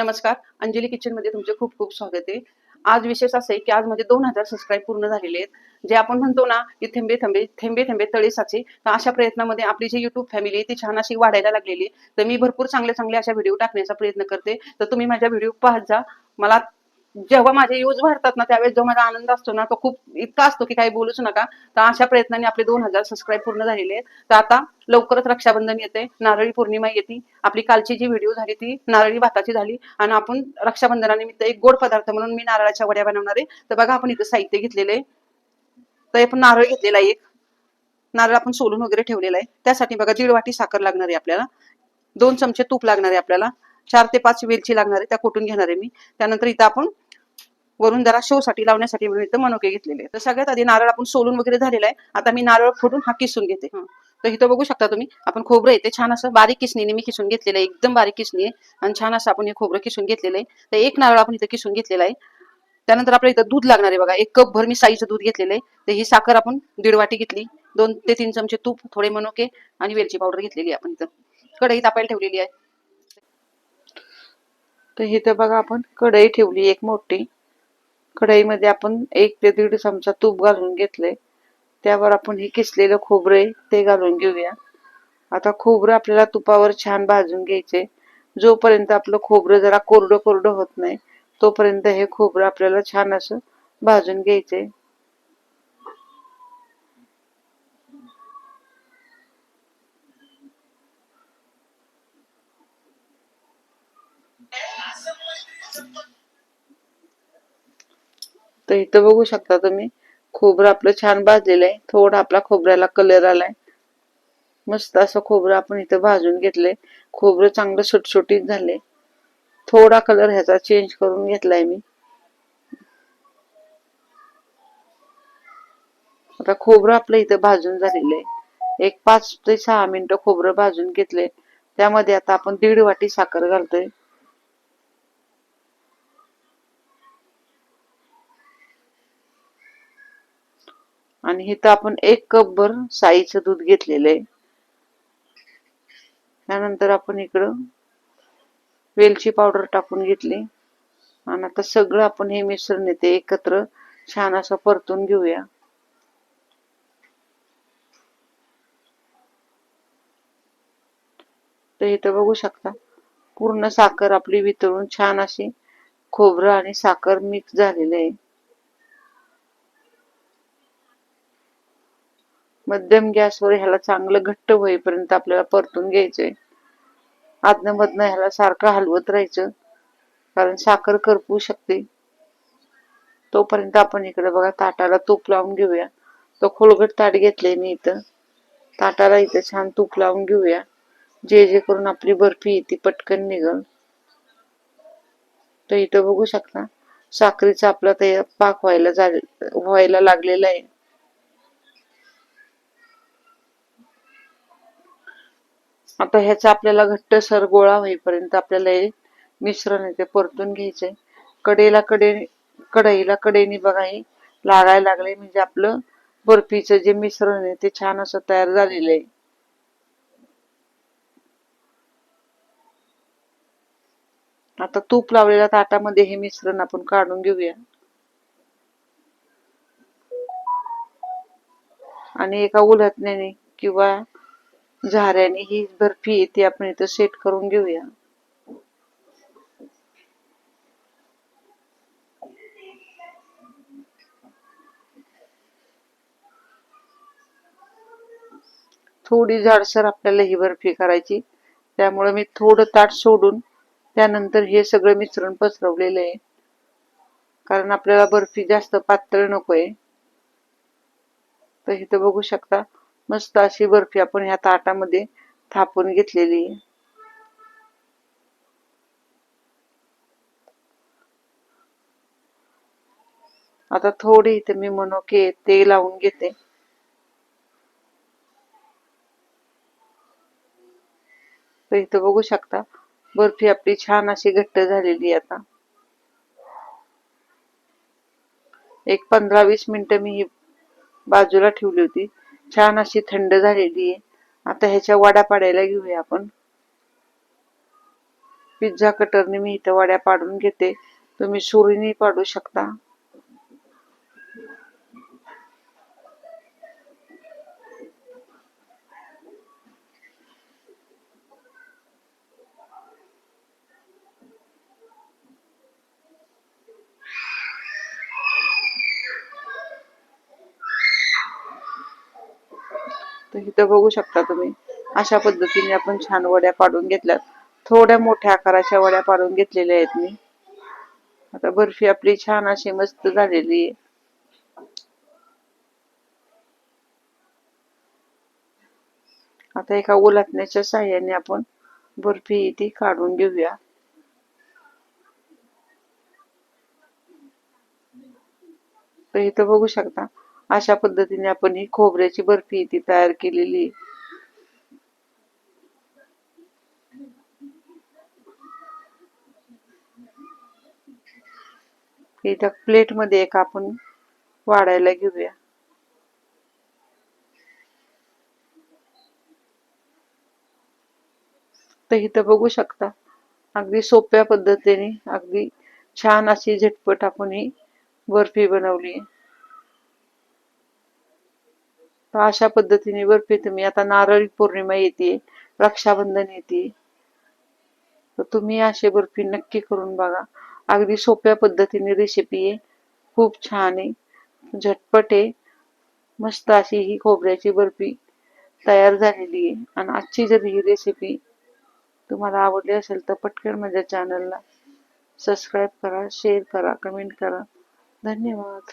नमस्कार. अंजली किचनमध्ये तुमचे खूप खूप स्वागत आहे. आज विशेष असे की आज माझे दोन हजार सबस्क्राईब पूर्ण झालेले आहेत. जे आपण म्हणतो ना की थेंबे थेंबे थेंबे थेंबे तळे साचे तर अशा प्रयत्नामध्ये आपली जी युट्यूब फॅमिली आहे ती छान अशी वाढायला लागलेली तर मी भरपूर चांगले चांगले अशा व्हिडिओ टाकण्याचा प्रयत्न करते. तर तुम्ही माझ्या व्हिडिओ पाहत जा. मला जेव्हा माझे यूज वाढतात ना त्यावेळेस जो माझा आनंद असतो ना तो खूप इतका असतो की काही बोलूच नका. तर अशा प्रयत्नांनी आपले दोन हजार सबस्क्राईब पूर्ण झालेले आहेत. तर आता लवकरच रक्षाबंधन येते नारळी पौर्णिमा येते. आपली कालची जी व्हिडिओ झाली ती नारळी भाताची झाली. आणि आपण रक्षाबंधनानिमित्त एक गोड पदार्थ म्हणून मी नारळाच्या वड्या बनवणार आहे. तर बघा आपण इथं साहित्य घेतलेले तर आपण नारळ घेतलेला आहे एक. नारळ आपण सोलून वगैरे ठेवलेला आहे. त्यासाठी बघा दीड वाटी साखर लागणार आहे आपल्याला. दोन चमचे तूप लागणार आहे आपल्याला. चार ते पाच वेलची लागणार आहे त्या कुटून घेणार आहे मी. त्यानंतर इथं आपण वरून जरा शो साठी लावण्यासाठी म्हणून इथं मनोके घेतलेले तर सगळ्यात आधी नारळ आपण सोलून वगैरे झालेला आहे. आता मी नारळ फोडून हा किसून घेते. तर इथं बघू शकता तुम्ही आपण खोबरं येते छान असं बारीक किसणीने मी किसून घेतलेलं आहे. एकदम बारीक किसणी आहे. आणि छान असं आपण हे खोबरं किसून घेतलेलं आहे. तर एक नारळ आपण इथं किसून घेतलेला आहे. त्यानंतर आपल्याला इथं दूध लागणार आहे बघा. एक कप भर मी साईचं दूध घेतलेलं आहे. तर ही साखर आपण दीड वाटी घेतली. दोन ते तीन चमचे तूप थोडे मनोके आणि वेलची पावडर घेतलेली आहे आपण इथं. कढई तापायला ठेवलेली आहे. तर इथं बघा आपण कढई ठेवली एक मोठी. कढईमध्ये आपण एक ते दीड चमचा तूप घालून घेतले. त्यावर आपण हे किसलेलं खोबरे आहे ते घालून घेऊया. आता खोबरं आपल्याला तुपावर छान भाजून घ्यायचे. जोपर्यंत आपलं खोबरं जरा कोरडं कोरडं होत नाही तोपर्यंत हे खोबरं आपल्याला छान असं भाजून घ्यायचे. तर इथं बघू शकता तुम्ही खोबरं आपलं छान भाजलेलं आहे. थोडा आपला खोबऱ्याला कलर आलाय. मस्त असं खोबरं आपण इथं भाजून घेतलंय. खोबरं चांगलं सुटसुटीत झाले थोडा कलर ह्याचा चेंज करून घेतलाय मी. आता खोबरं आपलं इथं भाजून झालेलं आहे. एक पाच ते सहा मिनिटं खोबरं भाजून घेतले त्यामध्ये आता आपण दीड वाटी साखर घालतोय. आणि इथं आपण एक कप भर साईचं दूध घेतलेलं आहे. त्यानंतर आपण इकडं वेलची पावडर टाकून घेतली. आणि आता सगळं आपण हे मिश्रण येते एकत्र छान असं परतून घेऊया. तर इथं बघू शकता पूर्ण साखर आपली वितळून छान अशी खोबरं आणि साखर मिक्स झालेलं आहे. मध्यम गॅसवर ह्याला चांगलं घट्ट होईपर्यंत आपल्याला परतून घ्यायचंय. आदनं मधनं ह्याला सारखं हलवत राहायचं. कारण साखर करपू शकते. तोपर्यंत आपण इकडे बघा ताटाला तूप लावून घेऊया. तो खोलगट ताट घेतले मी इथं. ताटाला इथं छान तूप लावून घेऊया. जे जे करून आपली बर्फी ती पटकन निघल. तर इथं बघू शकता साखरेचा आपला ते पाक व्हायला व्हायला लागलेला आहे. आता ह्याचा आपल्याला घट्टसर गोळा होईपर्यंत आपल्याला हे मिश्रण आहे ते परतून घ्यायचंय. कडेला कडे कढईला कडेने बघा हे लागायला लागले म्हणजे आपलं बर्फीचं जे मिश्रण आहे ते छान असं तयार झालेलं आहे. आता तूप लावलेल्या ताटामध्ये हे मिश्रण आपण काढून घेऊया. आणि एका उलटण्याने किंवा झाऱ्याने ही बर्फी आहे ती आपण इथं सेट करून घेऊया. थोडी जाडसर आपल्याला ही बर्फी करायची. त्यामुळे मी थोडं ताट सोडून त्यानंतर हे सगळं मिश्रण पसरवलेलं आहे. कारण आपल्याला बर्फी जास्त पातळ नकोय. तर इथं बघू शकता मस्त अशी बर्फी आपण ह्या ताटामध्ये थापून घेतलेली आहे. आता थोडी इथे मी मनोके ते लावून घेते. तर इथं बघू शकता बर्फी आपली छान अशी घट्ट झालेली आता. एक पंधरा वीस मिनिटं मी ही बाजूला ठेवली होती. छान अशी थंड झालेली आहे. आता ह्याच्या वड्या पाडायला घेऊया आपण. पिझ्झा कटरने मी इथं वड्या पाडून घेते. तुम्ही सुरीने पाडू शकता. इथं बघू शकता तुम्ही. अशा पद्धतीने आपण छान वड्या पाडून घेतल्यात. थोड्या मोठ्या आकाराच्या वड्या पाडून घेतलेल्या आहेत मी. आता बर्फी आपली छान अशी मस्त झालेली आहे. आता एका उलटण्याच्या साह्याने आपण बर्फी ती काढून घेऊया. तर इथं बघू शकता अशा पद्धतीने आपण ही खोबऱ्याची बर्फी ती तयार केलेली आहे. इथं प्लेटमध्ये एक आपण वाढायला घेऊया. तर इथं बघू शकता अगदी सोप्या पद्धतीने अगदी छान अशी झटपट आपण ही बर्फी बनवली तर अशा पद्धतीने बर्फी तुम्ही आता नारळी पौर्णिमा येते रक्षाबंधन येते. तर तुम्ही अशी बर्फी नक्की करून बघा. अगदी सोप्या पद्धतीने रेसिपी आहे. खूप छान आहे. झटपट आहे. मस्त अशी ही खोबऱ्याची बर्फी तयार झालेली आहे. आणि आजची जर ही रेसिपी तुम्हाला आवडली असेल तर पटकन माझ्या चॅनलला सबस्क्राईब करा शेअर करा कमेंट करा. धन्यवाद.